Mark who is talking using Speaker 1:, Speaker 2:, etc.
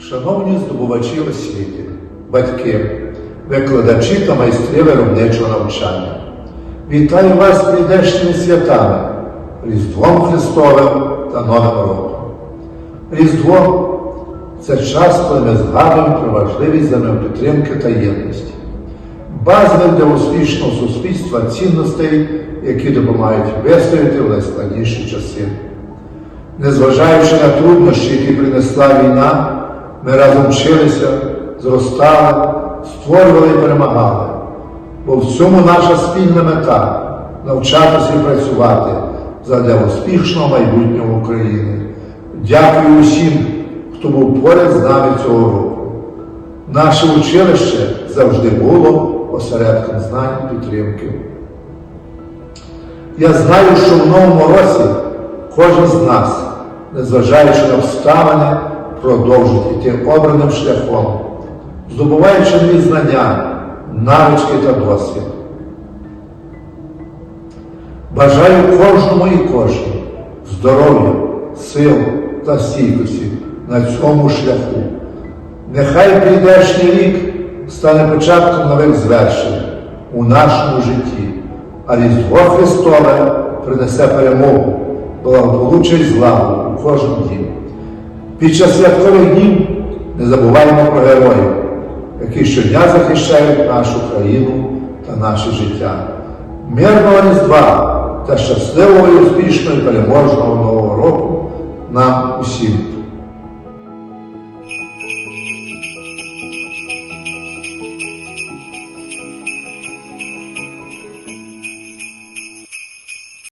Speaker 1: Шановні здобувачі освіти, батьки, викладачі та майстри виробничого навчання, вітаю вас з прийдешніми святами, Різдвом Христовим та Новим роком. Різдво це час, коли ми згадуємо про важливість взаємопідтримки та єдності, базових для успішного суспільства цінностей, які допомагають вистояти в найскладніші часи. Незважаючи на труднощі, які принесла війна, ми разом вчилися, зростали, створювали і перемагали. Бо в цьому наша спільна мета навчатися і працювати задля успішного майбутнього України. Дякую усім, хто був поряд з нами цього року. Наше училище завжди було осередком знань і підтримки. Я знаю, що в новому році кожен з нас, незважаючи на обставини, продовжить іти обраним шляхом, здобуваючи нові знання, навички та досвід. Бажаю кожному і кожній здоров'я, сил та стійкості на цьому шляху. Нехай прийдешній рік стане початком нових звершень у нашому житті, а Різдво Христове принесе перемогу, благополуччя й злагоду у кожен дім. Під час святкових днів не забуваємо про героїв, які щодня захищають нашу країну та наше життя. Мирного Різдва та щасливого і успішного і переможного Нового року нам усім.